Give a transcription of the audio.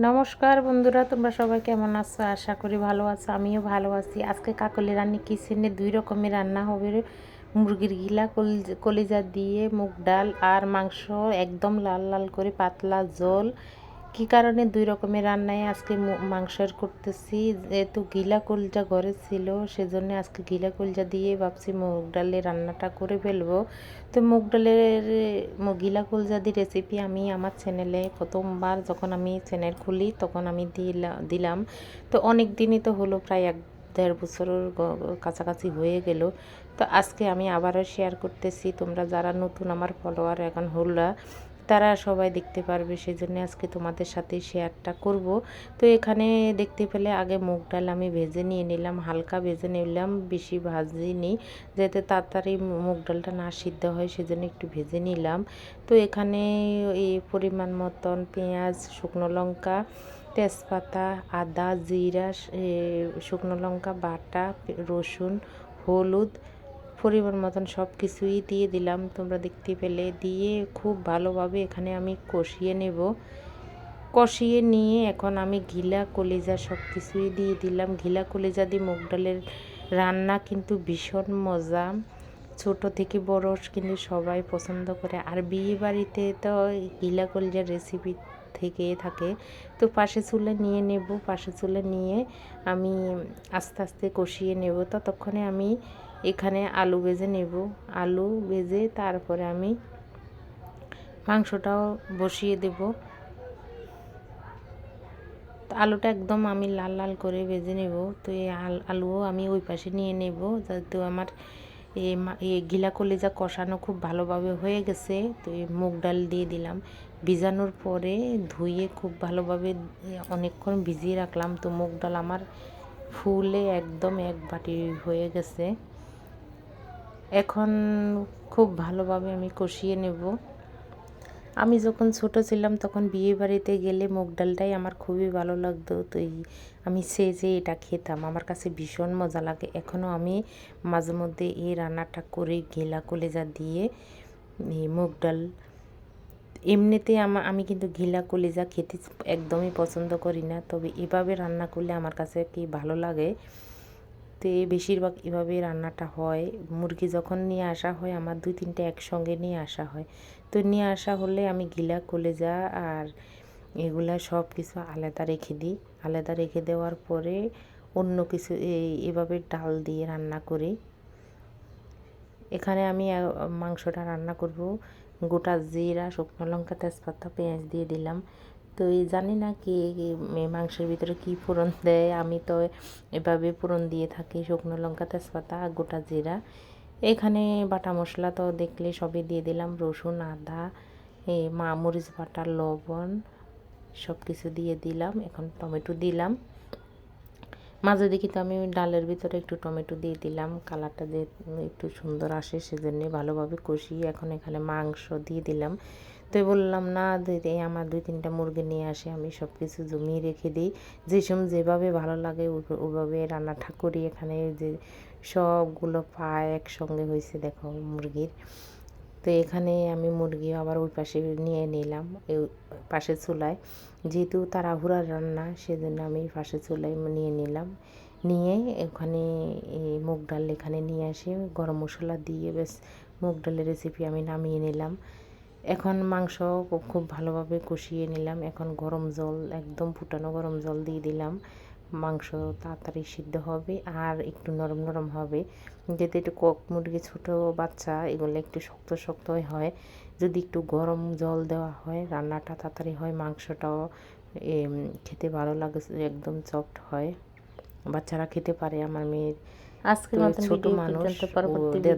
নমস্কার বন্ধুরা, তোমরা সবাই কেমন আছো? আশা করি ভালো আছো, আমিও ভালো আছি। আজকে কাকলি রান্নি কিচেনে দুই রকমের রান্না হবে মুরগির গিলা, কলিজা দিয়ে মুগ ডাল আর মাংস একদম লাল লাল করে পাতলা জল কি কারণে দুই রকমের রান্নায় আজকে মাংসের করতেছি? যেহেতু গিলা কলজা ঘরে ছিল, সেজন্য আজকে গিলা কলজা দিয়ে ভাবছি মুগ ডালের রান্নাটা করে ফেলব। তো মুগ ডালের গিলা কলজা দিয়ে রেসিপি আমি আমার চ্যানেলে প্রথমবার যখন আমি চ্যানেল খুলি, তখন আমি দিলাম। তো অনেক দিনই তো হলো, প্রায় এক দেড় বছরের কাছাকাছি হয়ে গেল। তো আজকে আমি আবারও শেয়ার করতেছি, তোমরা যারা নতুন আমার ফলোয়ার এখন হলরা তারা সবাই দেখতে পারবে সেই জন্য আজকে তোমাদের সাথে শেয়ারটা করব। তো এখানে দেখতে পেলে আগে মুগ ডাল আমি ভেজে নিয়ে নিলাম, হালকা ভেজে নিলাম, বেশি ভাজিনি, যাতে তাড়াতাড়ি মুগ ডালটা না সিদ্ধ হয় সেজন্য একটু ভেজে নিলাম। তো এখানে এই পরিমাণ মতন পেঁয়াজ, শুকনো লঙ্কা, তেজপাতা, আদা, জিরা শুকনো লঙ্কা, বাটা, রসুন, হলুদ পরিমাণ মতন সব কিছুই দিয়ে দিলাম। তোমরা দেখতে পেলে, দিয়ে খুব ভালোভাবে এখানে আমি কষিয়ে নেব। কষিয়ে নিয়ে এখন আমি ঘিলা, কলিজা সব কিছুই দিয়ে দিলাম। ঘিলা, কলিজা দিয়ে মুগ ডালের রান্না কিন্তু ভীষণ মজা। ছোট থেকে বড় কিন্তু সবাই পছন্দ করে। আর বিয়ে বাড়িতে তো ঘিলা কলিজার রেসিপি থেকে থাকে। তো পাশে চুলে নিয়ে নেব। পাশে চুলে নিয়ে আমি আস্তে আস্তে কষিয়ে নেব। ততক্ষণে আমি এখানে আলু ভেজে নেব। আলু ভেজে তারপরে আমি মাংসটাও বসিয়ে দেব। আলুটা একদম আমি লাল লাল করে ভেজে নেব। তো এই আলুও আমি ওই পাশে নিয়ে নেব। যাতে আমার এই গিলা কলিজা কষানো খুব ভালোভাবে হয়ে গেছে, তো এই মুগ ডাল দিয়ে দিলাম। ভিজানোর পরে ধুয়ে খুব ভালোভাবে অনেকক্ষণ ভিজিয়ে রাখলাম। তো মুগ ডাল আমার ফুলে একদম এক বাটি হয়ে গেছে। এখন খুব ভালোভাবে আমি কষিয়ে নেব। আমি যখন ছোট ছিলাম তখন বিয়ে বাড়িতে গেলে মুগ ডালটাই আমার খুবই ভালো লাগতো। তো আমি সেজে এটা খেতাম। আমার কাছে ভীষণ মজা লাগে। এখনও আমি মাঝে মধ্যে এই রান্নাটা করে গেলা কলেজা দিয়ে এই মুগ ডাল এমনিতে আমার আমি কিন্তু ঘিলা কলিজা খেতে একদমই পছন্দ করি না। তবে এভাবে রান্না করলে আমার কাছে কি ভালো লাগে? তো বেশিরভাগ এভাবে রান্নাটা হয়। মুরগি যখন নিয়ে আসা হয়, আমার দুই তিনটে একসঙ্গে নিয়ে আসা হয়। তো নিয়ে আসা হলে আমি গিলা, কলেজা আর এগুলা সব কিছু আলাদা রেখে দিই। আলাদা রেখে দেওয়ার পরে অন্য কিছু এভাবে ডাল দিয়ে রান্না করি। এখানে আমি মাংসটা রান্না করব। গোটা জিরা, শুকনো লঙ্কা, তেজপাতা, পেঁয়াজ দিয়ে দিলাম। তো এই জানি না কি মাংসের ভিতরে কি ফোড়ন দেয়। আমি তো এভাবে ফোড়ন দিয়ে থাকি, শুকনো লঙ্কা, তেজপাতা, গোটা জিরা। এখানে বাটা মশলা তো দেখলে সবই দিয়ে দিলাম, রসুন, আদা এই মা মরিচ বাটা, লবণ সব কিছু দিয়ে দিলাম, এখন টমেটো দিলাম। মাঝে দেখি তো আমি ডালের ভিতরে একটু টমেটো দিয়ে দিলাম, কালারটা যে একটু সুন্দর আসে সেজন্যে ভালোভাবে কষিয়ে এখন এখানে মাংস দিয়ে দিলাম। তো বললাম, না এই আমার দুই তিনটা মুরগি নিয়ে আসে, আমি সব কিছু জমিয়ে রেখে দিই। যে যেভাবে ভালো লাগে ওইভাবে রান্নাটা করি এখানে যে সবগুলো পায় একসঙ্গে হয়েছে দেখো মুরগির। তো এখানে আমি মুরগি আবার ওই পাশে নিয়ে নিলাম পাশে চুলায়। যেহেতু তাড়াহুড়ার রান্না, সেজন্য আমি পাশে চুলায় নিয়ে নিলাম। নিয়ে ওখানে মুগ ডাল এখানে নিয়ে আসে, গরম মশলা দিয়ে বেশ মুগ ডালের রেসিপি আমি নামিয়ে নিলাম। এখন মাংস খুব ভালোভাবে কষিয়ে নিলাম। এখন গরম জল একদম ফুটানো গরম জল দিয়ে দিলাম। মাংস তাড়াতাড়ি সিদ্ধ হবে আর একটু নরম নরম হবে। যেতে একটু কক মুরগি ছোটো বাচ্চা এগুলো একটু শক্ত শক্ত হয়। যদি একটু গরম জল দেওয়া হয় রান্নাটা তাড়াতাড়ি হয় মাংসটাও খেতে ভালো লাগে একদম সফট হয়। বাচ্চারা খেতে পারে আমার মেয়ের মতন ছোট মানুষ পরবর্তী ভিডিও